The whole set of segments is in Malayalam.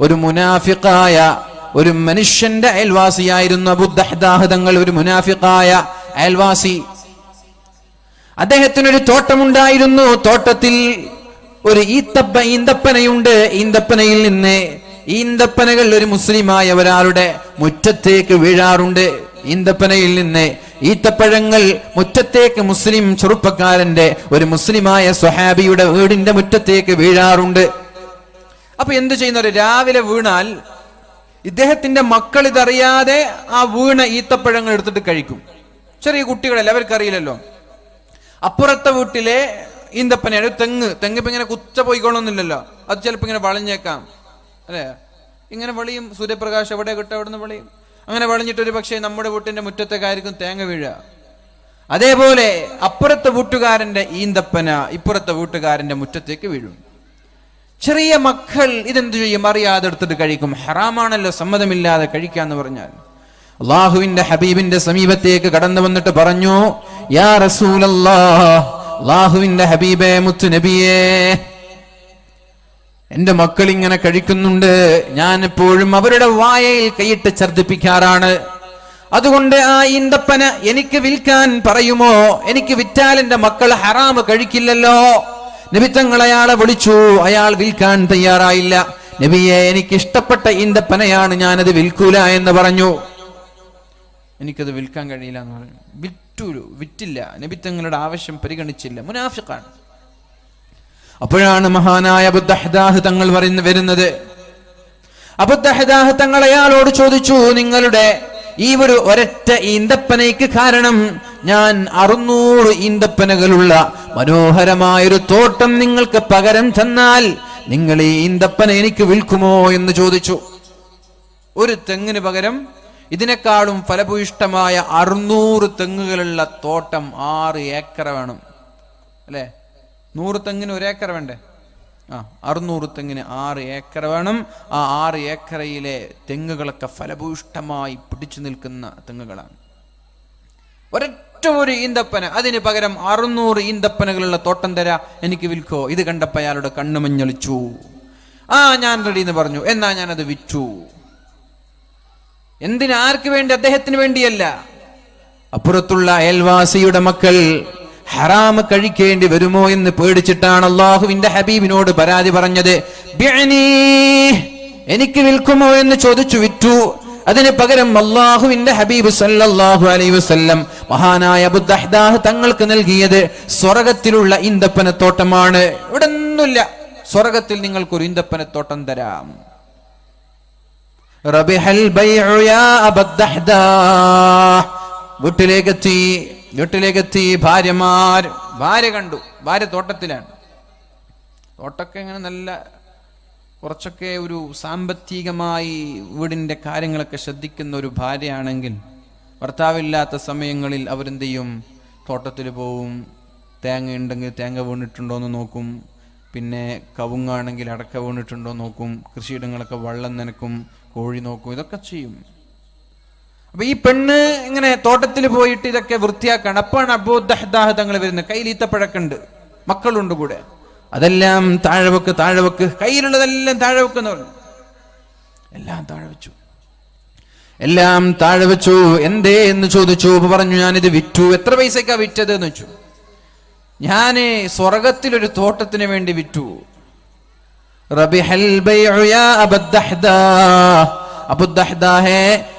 ഒരു മുനാഫിക്കായ ഒരു മനുഷ്യന്റെ അയൽവാസിയായിരുന്നു അബുദ്ദഹദാഹതങ്ങൾ ഒരു മുനാഫിക്കായ അയൽവാസി. അദ്ദേഹത്തിനൊരു തോട്ടമുണ്ടായിരുന്നു. തോട്ടത്തിൽ ഒരു ഈത്തപ്പ ഈന്തപ്പനയുണ്ട്. ഈന്തപ്പനയിൽ നിന്ന് ഈന്തപ്പനകൾ ഒരു മുസ്ലിമായ ഒരാളുടെ മുറ്റത്തേക്ക് വീഴാറുണ്ട്. ഈന്തപ്പനയിൽ നിന്ന് ഈത്തപ്പഴങ്ങൾ മുറ്റത്തേക്ക് മുസ്ലിം ചെറുപ്പക്കാരന്റെ ഒരു മുസ്ലിമായ സ്വഹാബിയുടെ വീടിന്റെ മുറ്റത്തേക്ക് വീഴാറുണ്ട്. അപ്പൊ എന്ത് ചെയ്യുന്നവര്? രാവിലെ വീണാൽ ഇദ്ദേഹത്തിന്റെ മക്കൾ ഇതറിയാതെ ആ വീണ ഈത്തപ്പഴങ്ങൾ എടുത്തിട്ട് കഴിക്കും. ചെറിയ കുട്ടികളല്ലേ അവർക്കറിയില്ലല്ലോ. അപ്പുറത്തെ വീട്ടിലെ ഈന്തപ്പനയാണ് ഒരു തെങ്ങ്. തെങ്ങ് ഇപ്പൊ ഇങ്ങനെ കുച്ച പോയിക്കോളൊന്നുമില്ലല്ലോ അത് ചിലപ്പോ ഇങ്ങനെ വളഞ്ഞേക്കാം. അല്ലേ? ഇങ്ങനെ വെളിയും സൂര്യപ്രകാശം എവിടെ കിട്ടും? അവിടെ നിന്ന് വെളിയും. അങ്ങനെ വളഞ്ഞിട്ട് ഒരു പക്ഷേ നമ്മുടെ വീട്ടിന്റെ മുറ്റത്തേക്കായിരിക്കും തേങ്ങ വീഴുക അതേപോലെ അപ്പുറത്തെ വീട്ടുകാരന്റെ ഈന്തപ്പന ഇപ്പുറത്തെ വീട്ടുകാരന്റെ മുറ്റത്തേക്ക് വീഴും. ചെറിയ മക്കൾ ഇതെന്ത് ചെയ്യും? അറിയാതെ എടുത്തിട്ട് കഴിക്കും. ഹറാമാണല്ലോ സമ്മതമില്ലാതെ കഴിക്കാന്ന് പറഞ്ഞാൽ. അള്ളാഹുവിന്റെ ഹബീബിന്റെ സമീപത്തേക്ക് കടന്നു വന്നിട്ട് പറഞ്ഞു യാ അള്ളാഹുവിന്റെ ഹബീബേ മുത്തു നബിയേ എന്റെ മക്കൾ ഇങ്ങനെ കഴിക്കുന്നുണ്ട്. ഞാൻ എപ്പോഴും അവരുടെ വായയിൽ കൈയിട്ട് ഛർദിപ്പിക്കാറാണ് അതുകൊണ്ട് ആ ഈന്തപ്പന എനിക്ക് വിൽക്കാൻ പറയുമോ? എനിക്ക് വിറ്റാൽ എന്റെ മക്കൾ ഹറാമ് കഴിക്കില്ലല്ലോ. നബിത്തങ്ങൾ അയാളെ വിളിച്ചു. അയാൾ വിൽക്കാൻ തയ്യാറായില്ല. നബിയെ എനിക്ക് ഇഷ്ടപ്പെട്ട ഈന്തപ്പനയാണ് ഞാനത് വിൽക്കൂല എന്ന് പറഞ്ഞു. എനിക്കത് വിൽക്കാൻ കഴിയില്ല എന്ന് പറഞ്ഞു. വിറ്റു വിറ്റില്ല. നബിത്തങ്ങളുടെ ആവശ്യം പരിഗണിച്ചില്ല. മുനാഫിക്കാണ് അപ്പോഴാണ് മഹാനായ അബുദ്ദഹദാഹ് തങ്ങൾ പറയുന്ന വരുന്നത്. അബുദ്ദഹദാഹ് തങ്ങൾ അയാളോട് ചോദിച്ചു നിങ്ങളുടെ ഈ ഒരു ഒരൊറ്റ ഈന്തപ്പനയ്ക്ക് കാരണം ഞാൻ അറുന്നൂറ് ഈന്തപ്പനകളുള്ള മനോഹരമായൊരു തോട്ടം നിങ്ങൾക്ക് പകരം തന്നാൽ നിങ്ങൾ ഈ ഈന്തപ്പന എനിക്ക് വിൽക്കുമോ എന്ന് ചോദിച്ചു. ഒരു തെങ്ങിന് പകരം ഇതിനേക്കാളും ഫലഭൂയിഷ്ടമായ അറുന്നൂറ് തെങ്ങുകളുള്ള തോട്ടം ആറ് ഏക്കർ വേണം. അല്ലേ? നൂറ് തെങ്ങിന് ഒരു ഏക്കർ വേണ്ടേ? ആ അറുന്നൂറ് തെങ്ങിന് ആറ് ഏക്കർ വേണം. ആ ആറ് ഏക്കറയിലെ തെങ്ങുകളൊക്കെ ഫലഭൂയിഷ്ടമായി പിടിച്ചു നിൽക്കുന്ന തെങ്ങുകളാണ്. ഒരൊറ്റ ഒരു ഈന്തപ്പന. അതിന് പകരം അറുന്നൂറ് ഈന്തപ്പനകളുള്ള തോട്ടം തരാ. എനിക്ക് വിൽക്കോ. ഇത് കണ്ടപ്പോൾ അയാളുടെ കണ്ണു മഞ്ഞളിച്ചു. ആ ഞാൻ റെഡി എന്ന് പറഞ്ഞു. എന്നാ ഞാനത് വിറ്റു. എന്തിന് ആർക്ക് വേണ്ടി? അദ്ദേഹത്തിന് വേണ്ടിയല്ല. അപ്പുറത്തുള്ള അയൽവാസിയുടെ മക്കൾ ഹറാമ് കഴിക്കേണ്ടി വരുമോ എന്ന് പേടിച്ചിട്ടാണ് അള്ളാഹുവിന്റെ ഹബീബിനോട് പരാതി പറഞ്ഞത്. എനിക്ക് വിൽക്കുമോ എന്ന് ചോദിച്ചു വിറ്റു. അതിന് പകരം അള്ളാഹുവിന്റെ ഹബീബ് സല്ലാഹു അലൈ വസല്ലം മഹാനായ ബുദ്ധഹ്ദാഹ് തങ്ങൾക്ക് നൽകിയത് സ്വർഗത്തിലുള്ള ഇന്തപ്പനത്തോട്ടമാണ് ഇവിടെ ഒന്നുമില്ല സ്വർഗത്തിൽ നിങ്ങൾക്കൊരു ഇന്തപ്പനത്തോട്ടം തരാം. വീട്ടിലേക്കെത്തി വീട്ടിലേക്കെത്തി. ഭാര്യമാർ ഭാര്യ കണ്ടു. ഭാര്യ തോട്ടത്തിലാണ്. തോട്ടൊക്കെ ഇങ്ങനെ നല്ല കുറച്ചൊക്കെ ഒരു സാമ്പത്തികമായി വീടിന്റെ കാര്യങ്ങളൊക്കെ ശ്രദ്ധിക്കുന്ന ഒരു ഭാര്യയാണെങ്കിൽ ഭർത്താവില്ലാത്ത സമയങ്ങളിൽ അവരെന്ത് ചെയ്യും തോട്ടത്തിൽ പോവും തേങ്ങ ഉണ്ടെങ്കിൽ തേങ്ങ വീണിട്ടുണ്ടോ എന്ന് നോക്കും. പിന്നെ കവുങ്ങാണെങ്കിൽ അടക്ക വീണിട്ടുണ്ടോ നോക്കും. കൃഷിയിടങ്ങളൊക്കെ വള്ളം നനക്കും കോഴി നോക്കും ഇതൊക്കെ ചെയ്യും. അപ്പൊ ഈ പെണ്ണ് ഇങ്ങനെ തോട്ടത്തിൽ പോയിട്ട് ഇതൊക്കെ വൃത്തിയാക്കാണ്. അപ്പോഴാണ് അബോദഹദാഹ തങ്ങൾ വരുന്നത്. കയ്യിൽ ഈത്തപ്പഴക്കുണ്ട്. മക്കളുണ്ട് കൂടെ. അതെല്ലാം താഴവക്ക് താഴവക്ക് താഴെ വെക്ക് കയ്യിലുള്ളതെല്ലാം താഴെ എന്ന് പറഞ്ഞു. എല്ലാം താഴെ വെച്ചു എല്ലാം താഴെ വെച്ചു എന്തേ എന്ന് ചോദിച്ചു. അപ്പൊ പറഞ്ഞു ഞാനിത് വിറ്റു. എത്ര പൈസക്കാ വിറ്റത് എന്ന് വെച്ചു ഞാൻ സ്വർഗത്തിലൊരു തോട്ടത്തിന് വേണ്ടി വിറ്റു.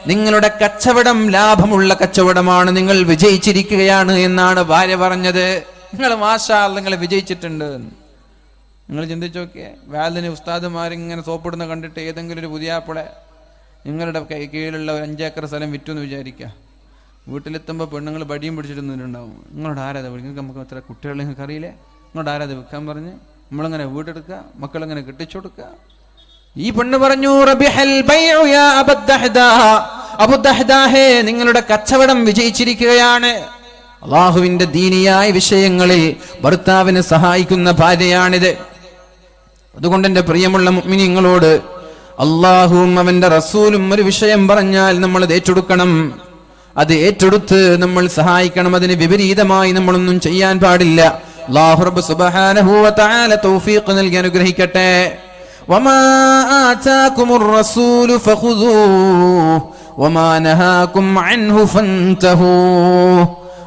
നിങ്ങളുടെ കച്ചവടം ലാഭമുള്ള കച്ചവടമാണ്. നിങ്ങൾ വിജയിച്ചിരിക്കുകയാണ് എന്നാണ് ഭാര്യ പറഞ്ഞത്. നിങ്ങൾ മാഷാൽ നിങ്ങൾ വിജയിച്ചിട്ടുണ്ട്. നിങ്ങൾ ചിന്തിച്ചു നോക്കിയേ വാലിന് ഉസ്താദുമാരിങ്ങനെ സോപ്പിടുന്ന കണ്ടിട്ട് ഏതെങ്കിലും ഒരു പുതിയാപ്പിളെ നിങ്ങളുടെ കീഴിലുള്ള ഒരു അഞ്ചേക്കർ സ്ഥലം വിറ്റു എന്ന് വിചാരിക്കുക വീട്ടിലെത്തുമ്പോൾ പെണ്ണുങ്ങൾ ബടിയും പിടിച്ചിട്ട് നിന്നിട്ടുണ്ടാവും നിങ്ങളോട് ആരാധ നിങ്ങൾക്ക് നമുക്ക് അത്ര കുട്ടികളെ നിങ്ങൾക്ക് അറിയില്ലേ? നിങ്ങളോട് ആരാധ വിൽക്കാൻ പറഞ്ഞ്? നമ്മളിങ്ങനെ വീടെടുക്കുക മക്കളിങ്ങനെ കെട്ടിച്ചു കൊടുക്കുക ഈ പെണ്ണ് പറഞ്ഞു. അബുദ്ദഹ്ദാഹേ നിങ്ങളുടെ കച്ചവടം വിജയിച്ചിരിക്കുകയാണ്. അള്ളാഹുവിന്റെ ദീനിയായ വിഷയങ്ങളിൽ ഭർത്താവിനെ സഹായിക്കുന്ന ഭാര്യയാണിത്. അതുകൊണ്ട് എൻ്റെ പ്രിയമുള്ള മുഅ്മിനീങ്ങളോട് അള്ളാഹുവും അവന്റെ റസൂലും ഒരു വിഷയം പറഞ്ഞാൽ നമ്മൾ അത് ഏറ്റെടുക്കണം അത് ഏറ്റെടുത്ത് നമ്മൾ സഹായിക്കണം അതിന് വിപരീതമായി നമ്മളൊന്നും ചെയ്യാൻ പാടില്ല അല്ലാഹു റബ്ബ് സുബ്ഹാനഹു വ തആല തൗഫീഖ് നൽകി അനുഗ്രഹിക്കട്ടെ وما آتاكم الرسول فخذوه وما نهاكم عنه فانتهوا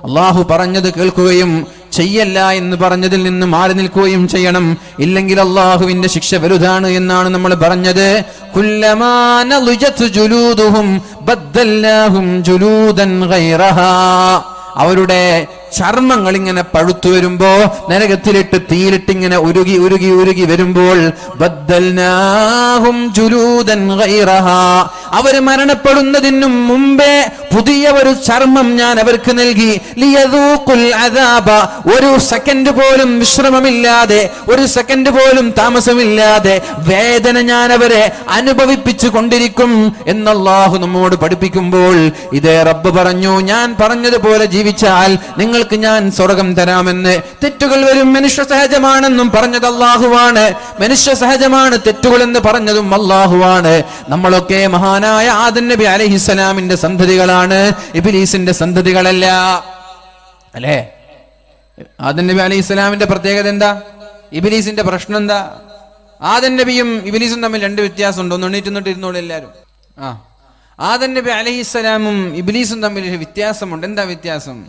അള്ളാഹു പറഞ്ഞത് കേൾക്കുകയും ചെയ്യല്ല എന്ന് പറഞ്ഞതിൽ നിന്ന് മാറി നിൽക്കുകയും ചെയ്യണം. ഇല്ലെങ്കിൽ അള്ളാഹുവിന്റെ ശിക്ഷ വലുതാണ് എന്നാണ് നമ്മൾ പറഞ്ഞത്. അവരുടെ ചർമ്മങ്ങൾ ഇങ്ങനെ പഴുത്തു വരുമ്പോ നരകത്തിലിട്ട് തീയിലിട്ട് ഇങ്ങനെ ഉരുകി ഉരുകി ഉരുകി വരുമ്പോൾ ബദ്ദൽനാഹും ജുലൂദൻ അവർ മരണപ്പെടുന്നതിനും മുമ്പേ പുതിയ ഒരു ചർമ്മം ഞാൻ അവർക്ക് നൽകി. അദാബ. ഒരു സെക്കൻഡ് പോലും വിശ്രമമില്ലാതെ ഒരു സെക്കൻഡ് പോലും താമസമില്ലാതെ വേദന ഞാൻ അവരെ അനുഭവിപ്പിച്ചു കൊണ്ടിരിക്കും എന്നല്ലാഹു നമ്മോട് പഠിപ്പിക്കുമ്പോൾ ഇതേ റബ്ബ് പറഞ്ഞു ഞാൻ പറഞ്ഞതുപോലെ ജീവിച്ചാൽ നിങ്ങൾക്ക് ഞാൻ സ്വർഗം തരാമെന്ന്. തെറ്റുകൾ വരും മനുഷ്യ സഹജമാണെന്നും പറഞ്ഞത് അള്ളാഹുവാണ് മനുഷ്യ സഹജമാണ് തെറ്റുകൾ എന്ന് പറഞ്ഞതും അള്ളാഹുവാണ് നമ്മളൊക്കെ മഹാനായ ആദൻ നബി അലഹിസ്സലാമിന്റെ സന്തതികളാണ് ഇബിലീസിന്റെ സന്തതികളല്ല. അല്ലേ? ആദൻ നബി അലൈഹി ഇസ്ലാമിന്റെ പ്രത്യേകത എന്താ? ഇബിലീസിന്റെ പ്രശ്നം എന്താ? ആദൻ നബിയും ഇബിലീസും തമ്മിൽ രണ്ട് വ്യത്യാസമുണ്ട്. ഒന്ന് എണ്ണീറ്റ് നിന്നിട്ട് ഇരുന്നോളൂ എല്ലാവരും ആ. ആദൻ നബി അലഹിസ്സലാമും ഇബിലീസും തമ്മിൽ ഒരു വ്യത്യാസമുണ്ട്. എന്താ വ്യത്യാസം?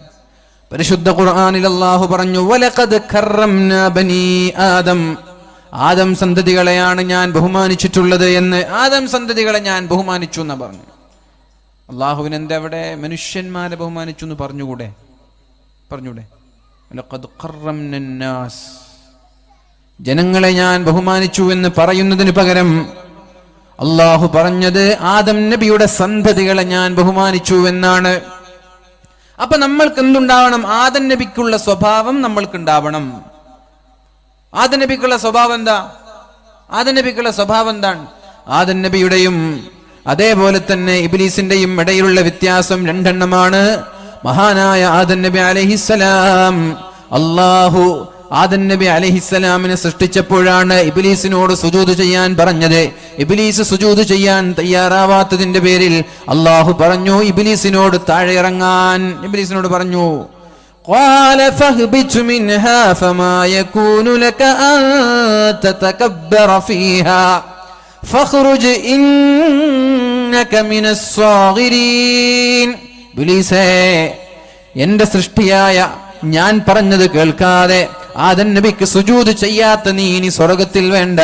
പരിശുദ്ധ ഖുർആനിൽ അള്ളാഹു പറഞ്ഞു വലഖദ് കറംനാ ബനി ആദം ആദം സന്തതികളെയാണ് ഞാൻ ബഹുമാനിച്ചിട്ടുള്ളത് എന്ന് ആദം സന്തതികളെ ഞാൻ ബഹുമാനിച്ചു എന്ന് പറഞ്ഞു. അള്ളാഹുവിനെന്താ അവിടെ മനുഷ്യന്മാരെ ബഹുമാനിച്ചു എന്ന് പറഞ്ഞുകൂടെ? പറഞ്ഞൂടെ ജനങ്ങളെ ഞാൻ ബഹുമാനിച്ചു എന്ന് പറയുന്നതിന് പകരം അള്ളാഹു പറഞ്ഞത് ആദം നബിയുടെ സന്തതികളെ ഞാൻ ബഹുമാനിച്ചു എന്നാണ്. അപ്പൊ നമ്മൾക്ക് എന്തുണ്ടാവണം? ആദം നബിക്കുള്ള സ്വഭാവം നമ്മൾക്ക് ഉണ്ടാവണം ആദം നബിക്കുള്ള സ്വഭാവം എന്താ? ആദ നബിക്കുള്ള സ്വഭാവം എന്താണ്? ആദൻ നബിയുടെയും അതേപോലെ തന്നെ ഇബിലീസിന്റെയും ഇടയിലുള്ള വ്യത്യാസം രണ്ടെണ്ണമാണ്. മഹാനായ ആദൻ നബി അലഹിസലാം അള്ളാഹു ആദൻ നബി അലഹിസലാമിനെ സൃഷ്ടിച്ചപ്പോഴാണ് ഇബിലീസിനോട് സുജൂത് ചെയ്യാൻ പറഞ്ഞത്. ഇബിലീസ് സുജൂത് ചെയ്യാൻ തയ്യാറാവാത്തതിന്റെ പേരിൽ അള്ളാഹു പറഞ്ഞു ഇബിലീസിനോട് താഴെ ഇറങ്ങാൻ. ഇബിലീസിനോട് പറഞ്ഞു قال فاهبط منها فما يكون لك أن تتكبر فيها فاخرج إنك من الصاغرين ബിലീസേ എന്റെ സൃഷ്ടിയായ ഞാൻ പറഞ്ഞത് കേൾക്കാതെ ആദൻ നബിക്ക് സുജൂത് ചെയ്യാത്ത നീ ഇനി സ്വർഗത്തിൽ വേണ്ട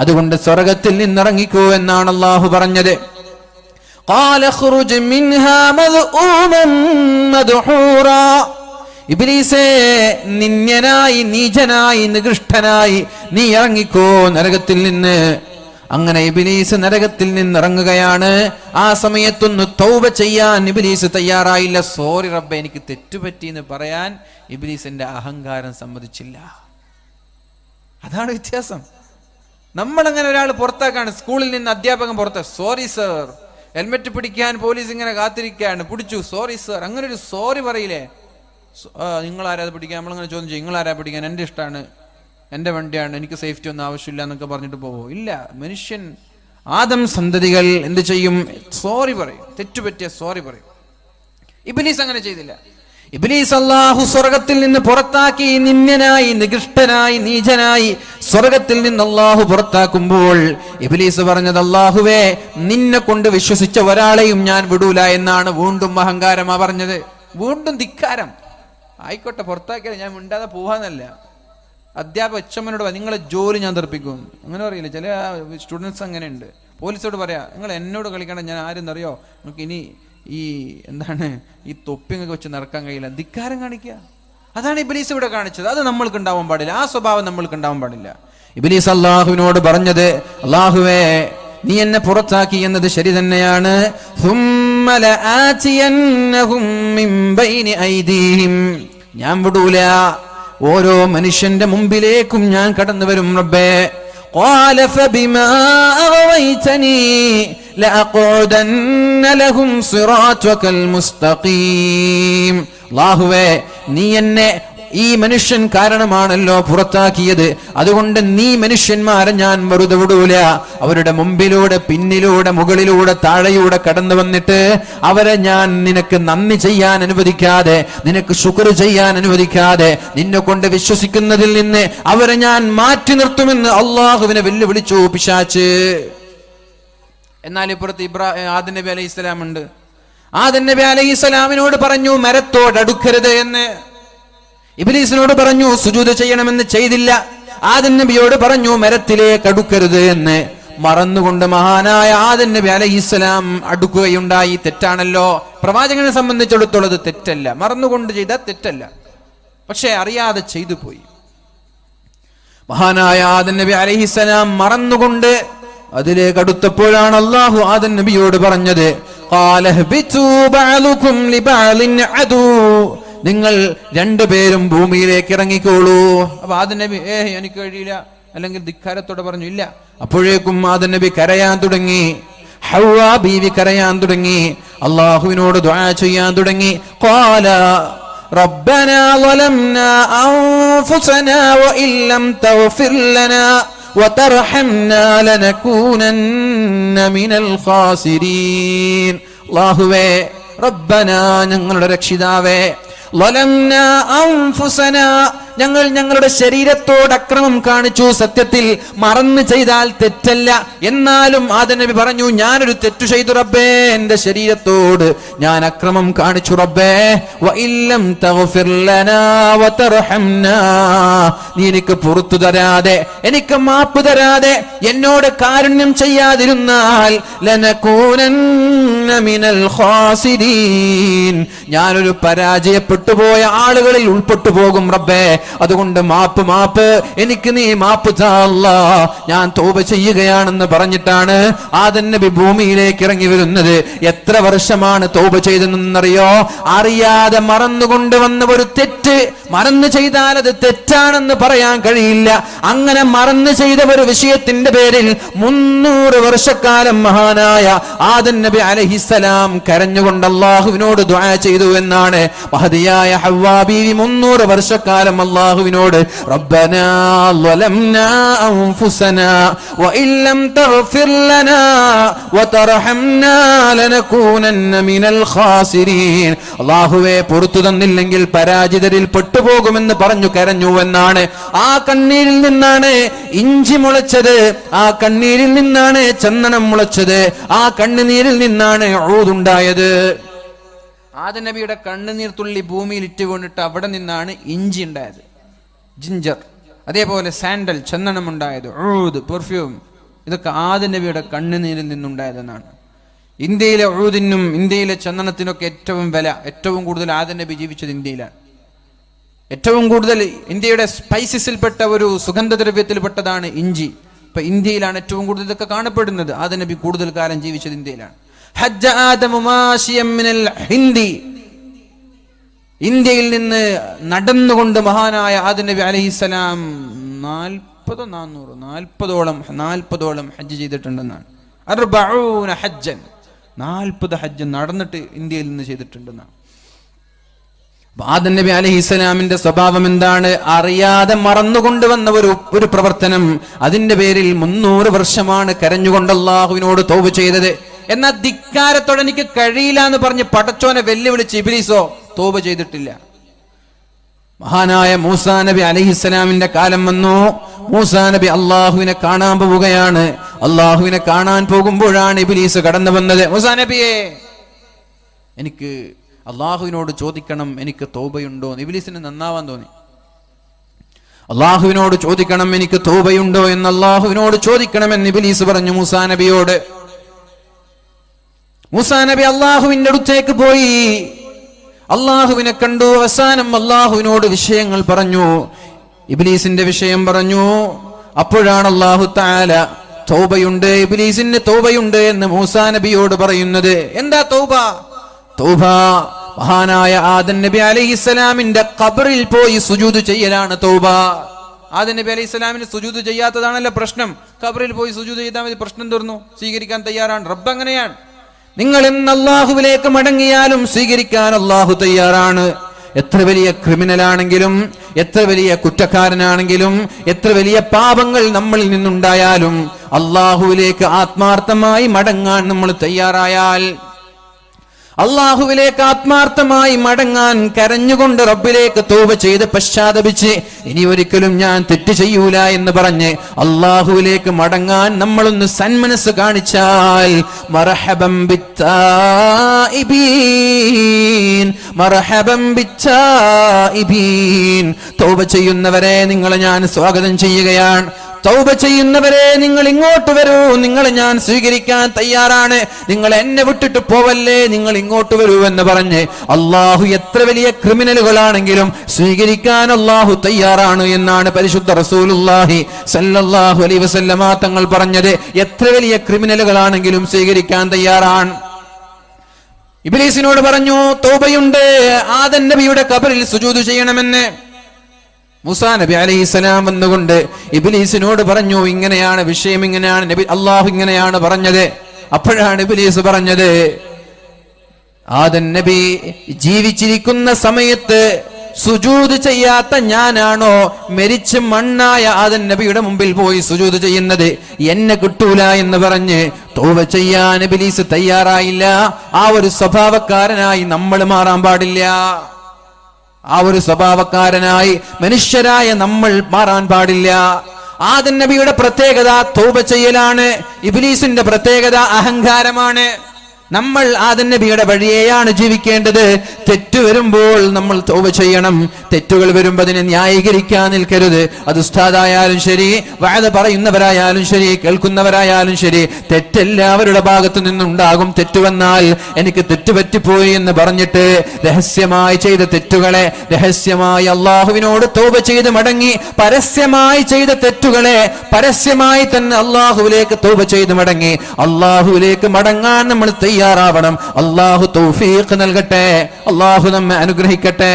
അതുകൊണ്ട് സ്വർഗത്തിൽ നിന്നിറങ്ങിക്കോ എന്നാണ് അള്ളാഹു പറഞ്ഞത് قال اخرج منها مذءوما مدحورا ഇബിലീസേ നിന്യനായി നീചനായി നികൃഷ്ടനായി നീ ഇറങ്ങിക്കോ നരകത്തിൽ നിന്ന്. അങ്ങനെ ഇബിലീസ് നരകത്തിൽ നിന്ന് ഇറങ്ങുകയാണ് ആ സമയത്തൊന്ന് തൗബ ചെയ്യാൻ ഇബിലീസ് തയ്യാറായില്ല. സോറി റബ്ബ എനിക്ക് തെറ്റുപറ്റി എന്ന് പറയാൻ ഇബിലീസിന്റെ അഹങ്കാരം സമ്മതിച്ചില്ല. അതാണ് വ്യത്യാസം. നമ്മളങ്ങനെ ഒരാൾ പുറത്താക്കാണ്. സ്കൂളിൽ നിന്ന് അധ്യാപകൻ പുറത്ത് സോറി സർ ഹെൽമെറ്റ് പിടിക്കാൻ പോലീസ് ഇങ്ങനെ കാത്തിരിക്കുകയാണ് പിടിച്ചു സോറി സർ. അങ്ങനെ ഒരു സോറി പറയില്ലേ? നിങ്ങൾ ആരാ പിടിക്കാൻ? നമ്മളങ്ങനെ ചോദ്യം ചെയ്യും. നിങ്ങൾ ആരാ പിടിക്കാൻ? എന്റെ ഇഷ്ടമാണ് എന്റെ വണ്ടിയാണ്. എനിക്ക് സേഫ്റ്റി ഒന്നും ആവശ്യമില്ല എന്നൊക്കെ പറഞ്ഞിട്ട് പോവോ? ഇല്ല. മനുഷ്യൻ ആദം സന്തതികൾ എന്ത് ചെയ്യും? സോറി പറയും. തെറ്റുപറ്റിയ സോറി പറയും. ഇബിലീസ് അങ്ങനെ ചെയ്തില്ല. ഇബിലീസ് അള്ളാഹു സ്വർഗത്തിൽ നിന്ന് പുറത്താക്കി നിന്യനായി നികൃഷ്ടനായി നീചനായി സ്വർഗത്തിൽ നിന്ന് അള്ളാഹു പുറത്താക്കുമ്പോൾ ഇബിലീസ് പറഞ്ഞത് അള്ളാഹുവേ നിന്നെ കൊണ്ട് വിശ്വസിച്ച ഒരാളെയും ഞാൻ വിടൂല എന്നാണ് വീണ്ടും അഹങ്കാരമാ പറഞ്ഞത്. വീണ്ടും ധിക്കാരം. ആയിക്കോട്ടെ പുറത്താക്കിയാൽ ഞാൻ മിണ്ടാതെ പോവാന്നല്ല. അധ്യാപക അച്ഛമ്മനോട് നിങ്ങളെ ജോലി ഞാൻ തെറിപ്പിക്കും അങ്ങനെ പറയില്ല ചില സ്റ്റുഡൻസ് അങ്ങനെയുണ്ട്. പോലീസോട് പറയാം നിങ്ങൾ എന്നോട് കളിക്കണം ഞാൻ ആരെന്നറിയോ? നിങ്ങൾക്ക് ഇനി ഈ എന്താണ് ഈ തൊപ്പിങ്ങൊക്കെ വെച്ച് നടക്കാൻ കഴിയില്ല. ധിക്കാരം കാണിക്കുക. അതാണ് ഇബിലീസ് ഇവിടെ കാണിച്ചത്. അത് നമ്മൾക്ക് ഉണ്ടാവാൻ പാടില്ല. ആ സ്വഭാവം നമ്മൾക്ക് ഉണ്ടാവാൻ പാടില്ല. ഇബിലീസ് അള്ളാഹുവിനോട് പറഞ്ഞത് അള്ളാഹുവേ നീ എന്നെ പുറത്താക്കി എന്നത് ശരി തന്നെയാണ്. ثم لآتينهم من بين أيديهم. ഞാൻ വിടൂല ഓരോ മനുഷ്യന്റെ മുമ്പിലേക്കും ഞാൻ കടന്നു വരും റബ്ബേ قال فبما أغويتني لأقعدن لهم صراطك المستقيم അല്ലാഹുവേ നീ എന്നെ ഈ മനുഷ്യൻ കാരണമാണല്ലോ പുറത്താക്കിയത്. അതുകൊണ്ട് നീ മനുഷ്യന്മാരെ ഞാൻ വെറുതെ വിടൂല. അവരുടെ മുമ്പിലൂടെ പിന്നിലൂടെ മുകളിലൂടെ താഴെയൂടെ കടന്നു വന്നിട്ട് അവരെ ഞാൻ നിനക്ക് നന്ദി ചെയ്യാൻ അനുവദിക്കാതെ നിനക്ക് ശുക്ർ ചെയ്യാൻ അനുവദിക്കാതെ നിന്നെ കൊണ്ട് വിശ്വസിക്കുന്നതിൽ നിന്ന് അവരെ ഞാൻ മാറ്റി നിർത്തുമെന്ന് അള്ളാഹുവിനെ വെല്ലുവിളിച്ചു പിശാച്ച്. എന്നാൽ ഇപ്പുറത്ത് ഇബ്രാ ആദൻ നബി അലൈഹി ഇസ്ലാം ഉണ്ട് നബി അലൈഹി ഇസ്ലാമിനോട് പറഞ്ഞു മരത്തോടടുക്കരുത് എന്ന്. ഇബ്ലീസിനോട് പറഞ്ഞു സുജൂദ് ചെയ്യണമെന്ന് ചെയ്തില്ല. ആദൻ നബിയോട് പറഞ്ഞു മരത്തിലേക്ക് അടുക്കരുത് എന്ന്. മറന്നുകൊണ്ട് മഹാനായ ആദൻ നബി അലൈഹി അടുക്കുകയുണ്ടായി. തെറ്റാണല്ലോ. പ്രവാചകനെ സംബന്ധിച്ചിടത്തോളം തെറ്റല്ല. മറന്നുകൊണ്ട് ചെയ്ത തെറ്റല്ല. പക്ഷെ അറിയാതെ ചെയ്തു പോയി. മഹാനായ ആദൻ നബി അലഹിസ്സലാം മറന്നുകൊണ്ട് അതിലേക്ക് അടുത്തപ്പോഴാണ് അള്ളാഹു ആദൻ നബിയോട് പറഞ്ഞത് "ഖാല ഇഹ്ബിതൂ ബഅലുകും ലിബഅലിൻ അദൂ." നിങ്ങൾ രണ്ടുപേരും ഭൂമിയിലേക്ക് ഇറങ്ങിക്കോളൂ അപ്പൊ ആദൻ നബി ഏ എനിക്ക് കഴിയില്ല അല്ലെങ്കിൽ ധിക്കാരത്തോടെ പറഞ്ഞു ഇല്ല അപ്പോഴേക്കും ആദൻ നബി കരയാൻ തുടങ്ങി ഹൗവ ബീവി കരയാൻ തുടങ്ങി അള്ളാഹുവിനോട് ദുആ ചെയ്യാൻ തുടങ്ങി ഖാല ربنا ظلمنا أنفسنا وإن لم تغفر لنا وترحمنا لنكونن من الخاسرين അള്ളാഹുവേ റബ്ബന ഞങ്ങളുടെ രക്ഷിതാവേ ظلمنا أنفسنا ഞങ്ങൾ ഞങ്ങളുടെ ശരീരത്തോട് അക്രമം കാണിച്ചു. സത്യത്തിൽ മറന്ന് ചെയ്താൽ തെറ്റല്ല. എന്നാലും ആദനബി പറഞ്ഞു ഞാനൊരു തെറ്റു ചെയ്തു റബ്ബേ. എന്റെ ശരീരത്തോട് ഞാൻ അക്രമം കാണിച്ചു റബ്ബേ. നീ എനിക്ക് പുറത്തു തരാതെ എനിക്ക് മാപ്പ് തരാതെ എന്നോട് കാരുണ്യം ചെയ്യാതിരുന്നാൽ ഞാനൊരു പരാജയപ്പെട്ടു പോയ ആളുകളിൽ ഉൾപ്പെട്ടു പോകും റബ്ബേ. അതുകൊണ്ട് മാപ്പ് മാപ്പ്. എനിക്ക് നീ മാപ്പ് താ അല്ലാ. ഞാൻ തോപ ചെയ്യുകയാണെന്ന് പറഞ്ഞിട്ടാണ് ആദൻ നബി ഭൂമിയിലേക്ക് ഇറങ്ങി വരുന്നത്. എത്ര വർഷമാണ് തോപ ചെയ്തതെന്നറിയോ? അറിയാതെ മറന്നുകൊണ്ട് വന്ന ഒരു തെറ്റ്. മറന്നു ചെയ്താൽ അത് തെറ്റാണെന്ന് പറയാൻ കഴിയില്ല. അങ്ങനെ മറന്നു ചെയ്ത ഒരു വിഷയത്തിന്റെ പേരിൽ മുന്നൂറ് വർഷക്കാലം മഹാനായ ആദൻ നബി അലഹിസലാം കരഞ്ഞുകൊണ്ട് അള്ളാഹുവിനോട് ദ്വാ ചെയ്തു എന്നാണ് മഹതിയായ ഹവാബീവി ബീവി മുന്നൂറ് വർഷക്കാലം അള്ളാഹുവിനോട് റബ്ബനാ അള്ളാഹുവേ പുറത്തു തന്നില്ലെങ്കിൽ പരാജിതരിൽ പെട്ടുപോകുമെന്ന് പറഞ്ഞു കരഞ്ഞു എന്നാണ് ആ കണ്ണീരിൽ നിന്നാണ് ഇഞ്ചി മുളച്ചത്. ആ കണ്ണീരിൽ നിന്നാണ് ചന്ദനം മുളച്ചത്. ആ കണ്ണുനീരിൽ നിന്നാണ് ഊതുണ്ടായത്. ആദ നബിയുടെ കണ്ണുനീർ തുള്ളി ഭൂമിയിൽ ഇറ്റ് കൊണ്ടിട്ട് അവിടെ നിന്നാണ് ഇഞ്ചി ഉണ്ടായത്. ജിഞ്ചർ. അതേപോലെ സാൻഡൽ ചന്ദനം ഉണ്ടായത് ഉഴുത് പെർഫ്യൂം ഇതൊക്കെ ആദ നബിയുടെ കണ്ണുനീരിൽ നിന്നുണ്ടായതെന്നാണ്. ഇന്ത്യയിലെ ഉഴുതിനും ഇന്ത്യയിലെ ചന്ദനത്തിനൊക്കെ ഏറ്റവും വില ഏറ്റവും കൂടുതൽ ആദ നബി ജീവിച്ചത് ഇന്ത്യയിലാണ്. ഏറ്റവും കൂടുതൽ ഇന്ത്യയുടെ സ്പൈസസിൽപ്പെട്ട ഒരു സുഗന്ധദ്രവ്യത്തിൽപ്പെട്ടതാണ് ഇഞ്ചി. ഇപ്പൊ ഇന്ത്യയിലാണ് ഏറ്റവും കൂടുതൽ ഇതൊക്കെ കാണപ്പെടുന്നത്. ആദ നബി കൂടുതൽ കാലം ജീവിച്ചത് ഇന്ത്യയിലാണ്. ഹജ്ജ മിനൽ ഹിന്ദി. ഇന്ത്യയിൽ നിന്ന് നടന്നുകൊണ്ട് മഹാനായ ആദ നബി അലഹിസലാം നാൽപ്പതോ നാന്നൂറ് നാൽപ്പതോളം നാൽപ്പതോളം ഹജ്ജ് ചെയ്തിട്ടുണ്ടെന്നാണ്. അർബഊന ഹജ്ജൻ. നാൽപ്പത് ഹജ്ജ് നടന്നിട്ട് ഇന്ത്യയിൽ നിന്ന് ചെയ്തിട്ടുണ്ടെന്നാണ്. ആദൻ നബി അലഹി ഇസ്ലാമിന്റെ സ്വഭാവം എന്താണ്? അറിയാതെ മറന്നുകൊണ്ട് വന്ന ഒരു ഒരു പ്രവർത്തനം. അതിന്റെ പേരിൽ മുന്നൂറ് വർഷമാണ് കരഞ്ഞുകൊണ്ട് അള്ളാഹുവിനോട് തോവ് ചെയ്തത്. എന്നാൽ ധിക്കാരത്തോടെ എനിക്ക് കഴിയില്ല എന്ന് പറഞ്ഞ് പടച്ചോനെ വെല്ലുവിളിച്ച് ഇബിലീസോ തോപ ചെയ്തിട്ടില്ല. മഹാനായ മൂസാ നബി അലഹിസ്സലാമിന്റെ കാലം വന്നു. മൂസാ നബി അള്ളാഹുവിനെ കാണാൻ പോവുകയാണ്. അള്ളാഹുവിനെ കാണാൻ പോകുമ്പോഴാണ് ഇബിലീസ് കടന്നു വന്നത്. മൂസാ നബിയെ എനിക്ക് അള്ളാഹുവിനോട് ചോദിക്കണം എനിക്ക് തോബയുണ്ടോ എന്ന്. ഇബിലീസിന് നന്നാവാൻ തോന്നി. അള്ളാഹുവിനോട് ചോദിക്കണം എനിക്ക് തോബയുണ്ടോ എന്ന് അള്ളാഹുവിനോട് ചോദിക്കണമെന്ന് ഇബിലീസ് പറഞ്ഞു മൂസാ നബിയോട്. മൂസാ നബി അള്ളാഹുവിന്റെ അടുത്തേക്ക് പോയി. അള്ളാഹുവിനെ കണ്ടു. അവസാനം അള്ളാഹുവിനോട് വിഷയങ്ങൾ പറഞ്ഞു. ഇബ്ലീസിന്റെ വിഷയം പറഞ്ഞു. അപ്പോഴാണ് അള്ളാഹു താല തൗബയുണ്ട് ഇബിലീസിന് തൗബയുണ്ട് എന്ന് മൂസാ നബിയോട് പറയുന്നത്. എന്താ തൗബ? തൗബ മഹാനായ ആദൻ നബി അലൈഹിസ്സലാമിന്റെ ഖബറിൽ പോയി സുജൂദ് ചെയ്യലാണ് തൗബ. ആദൻ നബി അലൈഹി സ്വലാമിന് സുജൂത് ചെയ്യാത്തതാണല്ലോ പ്രശ്നം. കബറിൽ പോയി സുജൂത് ചെയ്താൽ മതി. പ്രശ്നം തീർന്നു. സ്വീകരിക്കാൻ തയ്യാറാണ്. റബ്ബ് അങ്ങനെയാണ്. നിങ്ങൾ എന്ന് അള്ളാഹുവിലേക്ക് മടങ്ങിയാലും സ്വീകരിക്കാൻ അള്ളാഹു തയ്യാറാണ്. എത്ര വലിയ ക്രിമിനൽ ആണെങ്കിലും എത്ര വലിയ കുറ്റക്കാരനാണെങ്കിലും എത്ര വലിയ പാപങ്ങൾ നമ്മളിൽ നിന്നുണ്ടായാലും അള്ളാഹുവിലേക്ക് ആത്മാർത്ഥമായി മടങ്ങാൻ നമ്മൾ തയ്യാറായാൽ അള്ളാഹുവിലേക്ക് ആത്മാർത്ഥമായി മടങ്ങാൻ കരഞ്ഞുകൊണ്ട് റബ്ബിലേക്ക് തൂവ ചെയ്ത് പശ്ചാത്തപിച്ച് ഇനി ഒരിക്കലും ഞാൻ തെറ്റ് ചെയ്യൂല എന്ന് പറഞ്ഞ് അള്ളാഹുവിലേക്ക് മടങ്ങാൻ നമ്മളൊന്ന് സന്മനസ് കാണിച്ചാൽ തോവ ചെയ്യുന്നവരെ നിങ്ങളെ ഞാൻ സ്വാഗതം ചെയ്യുകയാണ്. തൗബ ചെയ്യുന്നവരെ നിങ്ങൾ ഇങ്ങോട്ട് വരൂ. നിങ്ങളെ ഞാൻ സ്വീകരിക്കാൻ തയ്യാറാണ്. നിങ്ങൾ എന്നെ വിട്ടിട്ട് പോവല്ലേ? നിങ്ങൾ ഇങ്ങോട്ട് വരൂ എന്ന് പറഞ്ഞ് അള്ളാഹു എത്ര വലിയ ക്രിമിനലുകളാണെങ്കിലും സ്വീകരിക്കാൻ അള്ളാഹു തയ്യാറാണ് എന്നാണ് പരിശുദ്ധ റസൂലുല്ലാഹി സല്ലല്ലാഹു അലൈഹി വസല്ലമ തങ്ങൾ പറഞ്ഞത്. എത്ര വലിയ ക്രിമിനലുകളാണെങ്കിലും സ്വീകരിക്കാൻ തയ്യാറാണ്. ഇബ്ലീസിനോട് പറഞ്ഞു തൗബയുണ്ട്. ആദൻ നബിയുടെ കബറിൽ സുജൂദ് ചെയ്യണമെന്ന്. മുസാ നബി അലൈഹി സ്വലാം വന്നുകൊണ്ട് ഇബിലീസിനോട് പറഞ്ഞു ഇങ്ങനെയാണ് വിഷയം ഇങ്ങനെയാണ് നബി അള്ളാഹു ഇങ്ങനെയാണ് പറഞ്ഞത്. അപ്പോഴാണ് ഇബിലീസ് പറഞ്ഞത് ആദൻ നബി ജീവിച്ചിരിക്കുന്ന സമയത്ത് സുജൂത് ചെയ്യാത്ത ഞാനാണോ മരിച്ച് മണ്ണായ ആദൻ നബിയുടെ മുമ്പിൽ പോയി സുജൂത് ചെയ്യുന്നത്? എന്നെ കിട്ടൂല എന്ന് പറഞ്ഞ് തോവ ചെയ്യാൻ ബിലീസ് തയ്യാറായില്ല. ആ ഒരു സ്വഭാവക്കാരനായി നമ്മൾ മാറാൻ പാടില്ല. ആ ഒരു സ്വഭാവക്കാരനായി മനുഷ്യരായ നമ്മൾ മാറാൻ പാടില്ല. ആദൻ നബിയുടെ പ്രത്യേകത തോപ ചെയ്യലാണ്. ഇബിലീസിന്റെ പ്രത്യേകത അഹങ്കാരമാണ്. നമ്മൾ ആദൻ നബിയുടെ വഴിയെയാണ് ജീവിക്കേണ്ടത്. തെറ്റ് വരുമ്പോൾ നമ്മൾ തോവ ചെയ്യണം. തെറ്റുകൾ വരുമ്പോൾ അതിനെ ന്യായീകരിക്കാൻ നിൽക്കരുത്. അത് ഉസ്താദായാലും ശരി വാഴ പറയുന്നവരായാലും ശരി കേൾക്കുന്നവരായാലും ശരി തെറ്റെല്ലാവരുടെ ഭാഗത്തു നിന്നുണ്ടാകും. തെറ്റുവന്നാൽ എനിക്ക് തെറ്റുപറ്റിപ്പോയി എന്ന് പറഞ്ഞിട്ട് രഹസ്യമായി ചെയ്ത തെറ്റുകളെ രഹസ്യമായി അള്ളാഹുവിനോട് തോപ ചെയ്ത് മടങ്ങി പരസ്യമായി ചെയ്ത തെറ്റുകളെ പരസ്യമായി തന്നെ അള്ളാഹുവിലേക്ക് തോപ ചെയ്ത് മടങ്ങി. അള്ളാഹുവിലേക്ക് മടങ്ങാൻ നമ്മൾ തയ്യാറാവണം. അള്ളാഹു തൗഫീഖ് നൽകട്ടെ. അള്ളാഹു നമ്മെ അനുഗ്രഹിക്കട്ടെ.